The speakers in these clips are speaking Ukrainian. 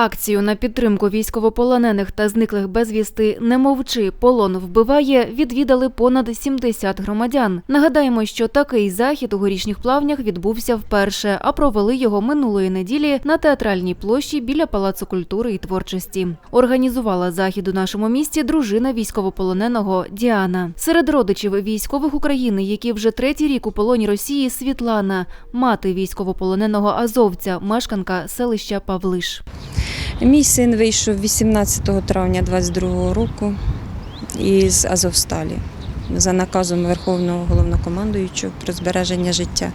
Акцію на підтримку військовополонених та зниклих безвісти «Не мовчи, полон вбиває» відвідали понад 70 громадян. Нагадаємо, що такий захід у горішніх плавнях відбувся вперше, а провели його минулої неділі на театральній площі біля Палацу культури і творчості. Організувала захід у нашому місті дружина військовополоненого Діана. Серед родичів військових України, які вже третій рік у полоні Росії, Світлана, мати військовополоненого азовця, мешканка селища Павлиш. Мій син вийшов 18 травня 22 року із Азовсталі за наказом Верховного головнокомандуючого про збереження життя.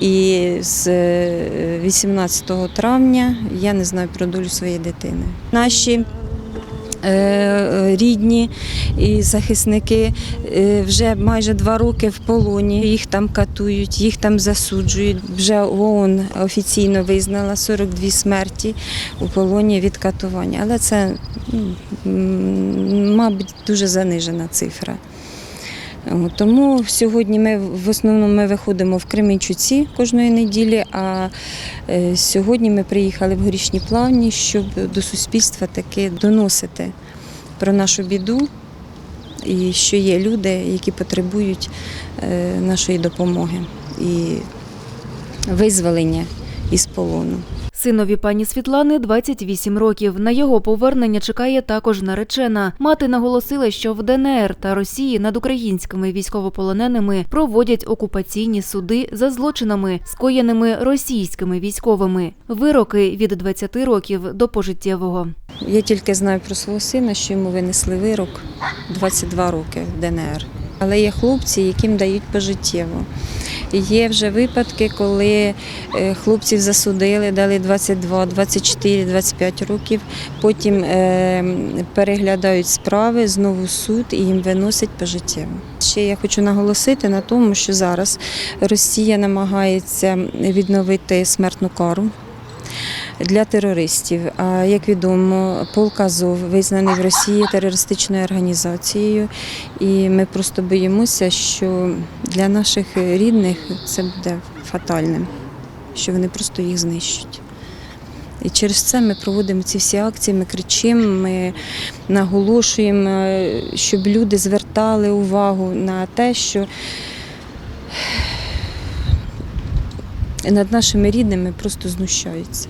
І з е, 18 травня я не знаю про долю своєї дитини. Наші е, рідні і захисники е, вже майже два роки в полоні. Їх там катують, їх там засуджують. Вже ООН офіційно визнала 42 смерті у полоні від катування. Але це, мабуть, дуже занижена цифра. От, Тому сьогодні ми в основному ми виходимо в Кременчуці кожної неділі, а е, сьогодні ми приїхали в горішні плавні, щоб до суспільства таки доносити про нашу біду і що є люди, які потребують е, нашої допомоги і визволення із полону. Синові пані Світлани 28 років. На його повернення чекає також наречена. Мати наголосила, що в ДНР та Росії над українськими військовополоненими проводять окупаційні суди за злочинами, скоєними російськими військовими. Вироки від 20 років до пожиттєвого. Я тільки знаю про свого сина, що йому винесли вирок 22 роки в ДНР. Але є хлопці, яким дають пожиттєво. Є вже випадки, коли е, хлопців засудили, дали 22, 24, 25 років, потім е, переглядають справи, знову суд і їм виносять пожиттєво. Ще я хочу наголосити на тому, що зараз Росія намагається відновити смертну кару для терористів. А як відомо, полк Азов визнаний в Росії терористичною організацією, і ми просто боїмося, що для наших рідних це буде фатальним, що вони просто їх знищать. І через це ми проводимо ці всі акції, ми кричимо, ми наголошуємо, щоб люди звертали увагу на те, що над нашими рідними просто знущаються.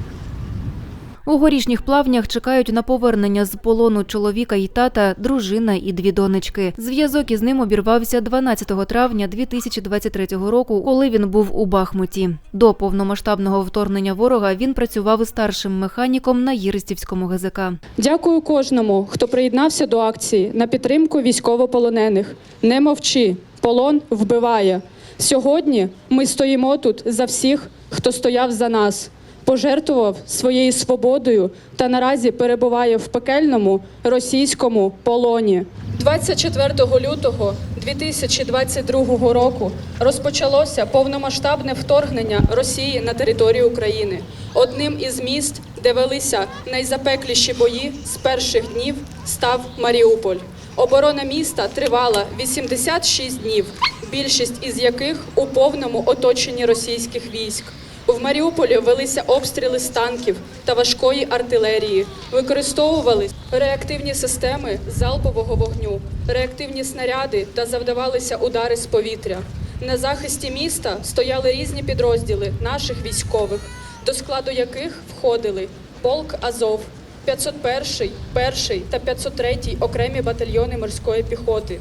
У горішніх плавнях чекають на повернення з полону чоловіка і тата, дружина і дві донечки. Зв'язок із ним обірвався 12 травня 2023 року, коли він був у Бахмуті. До повномасштабного вторгнення ворога він працював старшим механіком на Єристівському ГЗК. Дякую кожному, хто приєднався до акції на підтримку військовополонених. Не мовчи, полон вбиває. Сьогодні ми стоїмо тут за всіх, хто стояв за нас, пожертвував своєю свободою та наразі перебуває в пекельному російському полоні. 24 лютого 2022 року розпочалося повномасштабне вторгнення Росії на територію України. Одним із міст, де велися найзапекліші бої з перших днів, став Маріуполь. Оборона міста тривала 86 днів, більшість із яких у повному оточенні російських військ. В Маріуполі велися обстріли з танків та важкої артилерії. Використовували реактивні системи залпового вогню, реактивні снаряди та завдавалися удари з повітря. На захисті міста стояли різні підрозділи наших військових, до складу яких входили полк Азов, 501, 1 та 503 окремі батальйони морської піхоти.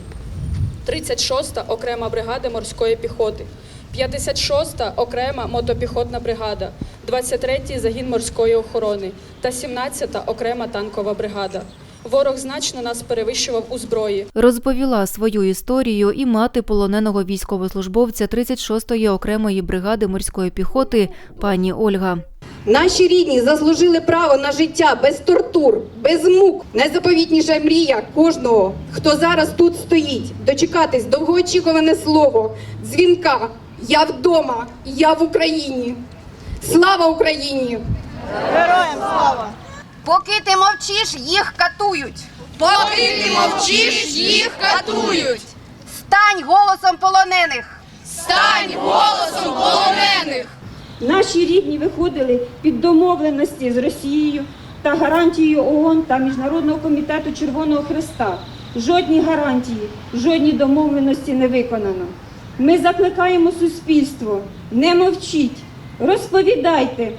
36-та окрема бригада морської піхоти, 56-та окрема мотопіхотна бригада, 23-й загін морської охорони та 17-та окрема танкова бригада. Ворог значно нас перевищував у зброї. Розповіла свою історію і мати полоненого військовослужбовця 36-ї окремої бригади морської піхоти пані Ольга. Наші рідні заслужили право на життя без тортур, без мук. Найзаповітніша мрія кожного, хто зараз тут стоїть, дочекатись довгоочікуване слово, дзвінка. Я вдома, я в Україні. Слава Україні! Героям слава! Поки ти мовчиш, їх катують. Поки ти мовчиш, їх катують. Стань голосом полонених. Стань голосом полонених. Наші рідні виходили під домовленості з Росією, та гарантією ООН та Міжнародного комітету Червоного Христа. Жодні гарантії, жодні домовленості не виконано. Ми закликаємо суспільство, не мовчіть, розповідайте,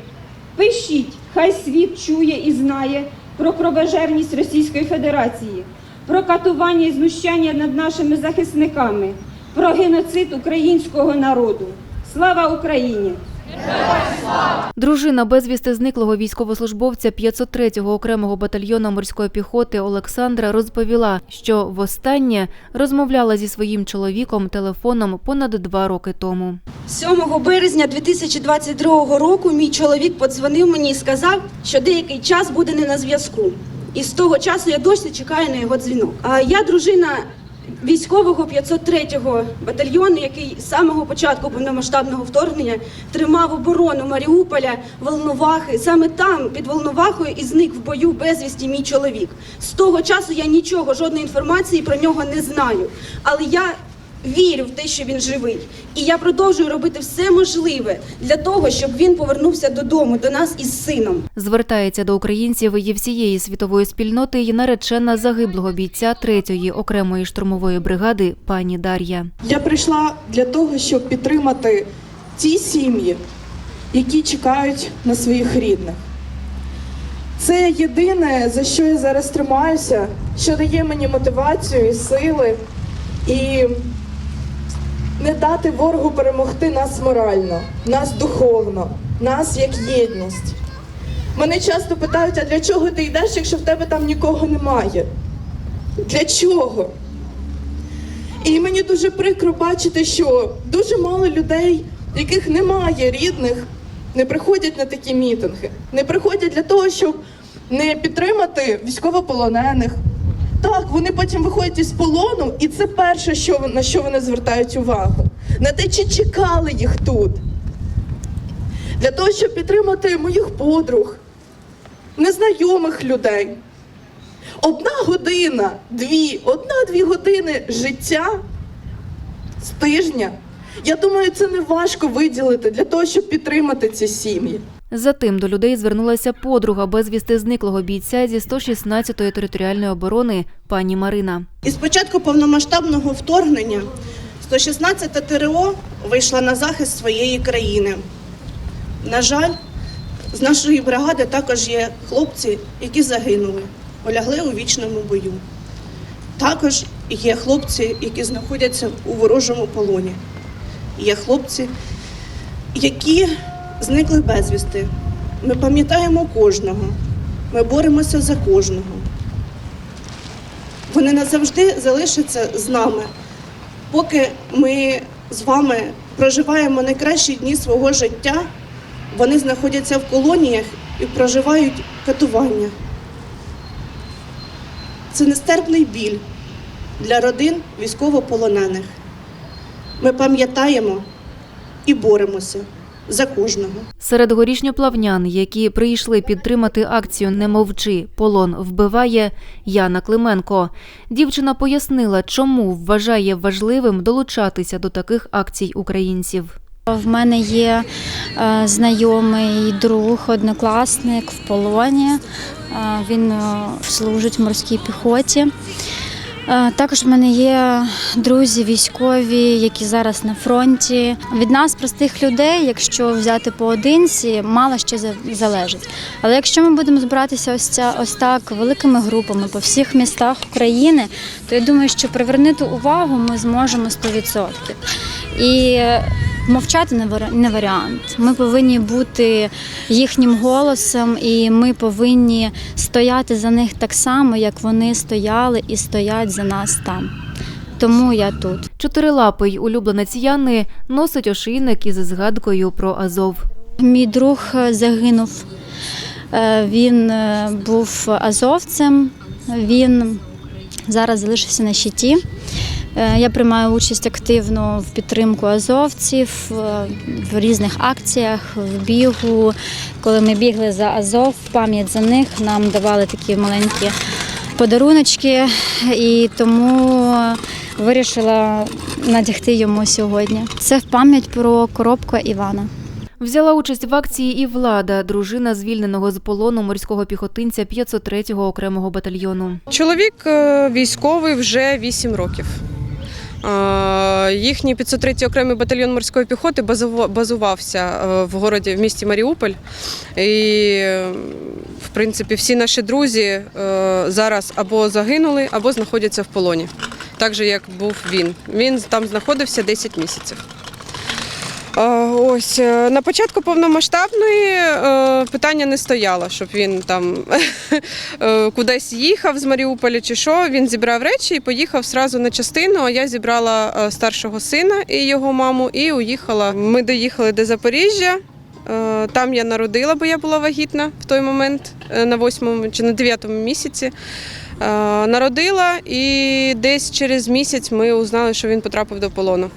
пишіть, хай світ чує і знає про кровожерність Російської Федерації, про катування і знущання над нашими захисниками, про геноцид українського народу. Слава Україні! Дружина безвісти зниклого військовослужбовця 503-го окремого батальйону морської піхоти Олександра розповіла, що востаннє розмовляла зі своїм чоловіком телефоном понад два роки тому. 7 березня 2022 року мій чоловік подзвонив мені і сказав, що деякий час буде не на зв'язку. І з того часу я досі чекаю на його дзвінок. А я дружина військового 503-го батальйону, який з самого початку повномасштабного вторгнення тримав оборону Маріуполя, Волновахи. Саме там, під Волновахою, і зник в бою безвісті мій чоловік. З того часу я нічого, жодної інформації про нього не знаю. Але я вірю в те, що він живий. І я продовжую робити все можливе для того, щоб він повернувся додому, до нас із сином. Звертається до українців і всієї світової спільноти і наречена загиблого бійця 3-ї окремої штурмової бригади пані Дар'я. Я прийшла для того, щоб підтримати ті сім'ї, які чекають на своїх рідних. Це єдине, за що я зараз тримаюся, що дає мені мотивацію і сили, і не дати ворогу перемогти нас морально, нас духовно, нас як єдність. Мене часто питають, а для чого ти йдеш, якщо в тебе там нікого немає? Для чого? І мені дуже прикро бачити, що дуже мало людей, яких немає рідних, не приходять на такі мітинги, не приходять для того, щоб не підтримати військовополонених. Так, вони потім виходять із полону, і це перше, що на що вони звертають увагу. На те, чи чекали їх тут. Для того, щоб підтримати моїх подруг, незнайомих людей. Одна година, дві, одна-дві години життя з тижня. Я думаю, це не важко виділити для того, щоб підтримати ці сім'ї. Затим до людей звернулася подруга безвісти зниклого бійця зі 116-ї територіальної оборони пані Марина. І з початку повномасштабного вторгнення 116 ТРО вийшла на захист своєї країни. На жаль, з нашої бригади також є хлопці, які загинули, полягли у вічному бою. Також є хлопці, які знаходяться у ворожому полоні. Є хлопці, які зникли безвісти. Ми пам'ятаємо кожного, ми боремося за кожного. Вони назавжди залишаться з нами, поки ми з вами проживаємо найкращі дні свого життя. Вони знаходяться в колоніях і проживають катування. Це нестерпний біль для родин військовополонених. Ми пам'ятаємо і боремося за кожного. Серед горішньоплавнян, які прийшли підтримати акцію Не мовчи, полон вбиває Яна Клименко. Дівчина пояснила, чому вважає важливим долучатися до таких акцій українців. В мене є е, знайомий друг, однокласник в полоні. Е, Він е, служить в морській піхоті. Е, Також в мене є друзі військові, які зараз на фронті. Від нас, простих людей, якщо взяти поодинці, мало що залежить. Але якщо ми будемо збиратися ось ця ось так великими групами по всіх містах України, то я думаю, що привернути увагу ми зможемо 100%. І мовчати не варіант. Ми повинні бути їхнім голосом, і ми повинні стояти за них так само, як вони стояли і стоять за нас там. Тому я тут. Чотирилапий улюбленець Яни носить ошийник із згадкою про Азов. Мій друг е, загинув. Е, Він е, був азовцем. Він зараз залишився на щиті. Е, Я приймаю участь активно в підтримку азовців е, в різних акціях, в бігу. Коли ми бігли за Азов, в пам'ять за них нам давали такі маленькі подаруночки, і тому вирішила надягти йому сьогодні. Це в пам'ять про коробку Івана. Взяла участь в акції і влада, дружина звільненого з полону морського піхотинця 503-го окремого батальйону. Чоловік е, військовий вже 8 років. Е, Їхній 503 окремий батальйон морської піхоти базува- базувався е, в городі в місті Маріуполь. І, в принципі, всі наші друзі е, зараз або загинули, або знаходяться в полоні. Так же, як був він. Він там знаходився 10 місяців. Ось е, на початку повномасштабної е, питання не стояло, щоб він там е, кудись їхав з Маріуполя чи що. Він зібрав речі і поїхав сразу на частину. А я зібрала старшого сина і його маму, і уїхала. Ми доїхали до Запоріжжя. Там я народила, бо я була вагітна в той момент на восьмому чи на дев'ятому місяці. Народила, і десь через місяць ми узнали, що він потрапив до полону.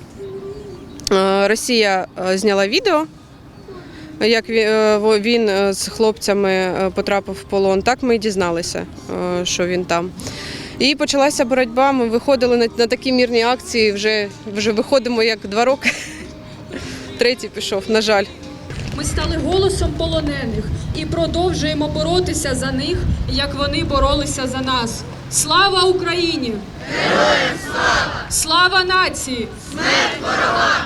Е, Росія е, зняла відео, як ві- е, во- він з хлопцями потрапив в полон. Так ми і дізналися, що він там. І почалася боротьба. Ми виходили на, на такі мірні акції. Вже, вже виходимо як два роки. Третій пішов, на жаль. Ми стали голосом полонених і продовжуємо боротися за них, як вони боролися за нас. Слава Україні! Героям слава! Слава нації! Смерть ворогам!